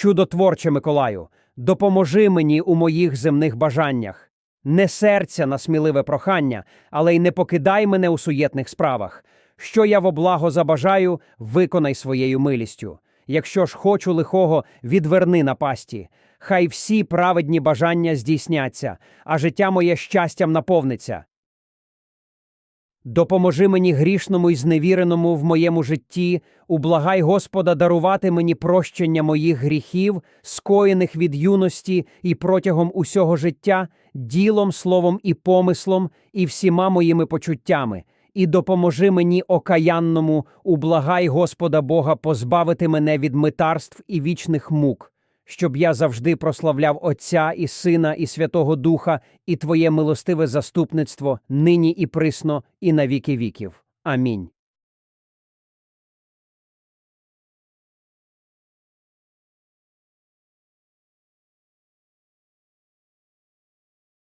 Чудотворче Миколаю, допоможи мені у моїх земних бажаннях. Не серця на сміливе прохання, але й не покидай мене у суєтних справах. Що я во благо забажаю, виконай своєю милістю. Якщо ж хочу лихого, відверни напасті. Хай всі праведні бажання здійсняться, а життя моє щастям наповниться. Допоможи мені грішному і зневіреному в моєму житті, ублагай Господа дарувати мені прощення моїх гріхів, скоєних від юності і протягом усього життя, ділом, словом і помислом, і всіма моїми почуттями, і допоможи мені окаянному, ублагай Господа Бога позбавити мене від митарств і вічних мук, щоб я завжди прославляв Отця і Сина і Святого Духа, і Твоє милостиве заступництво нині і присно, і на віки віків. Амінь.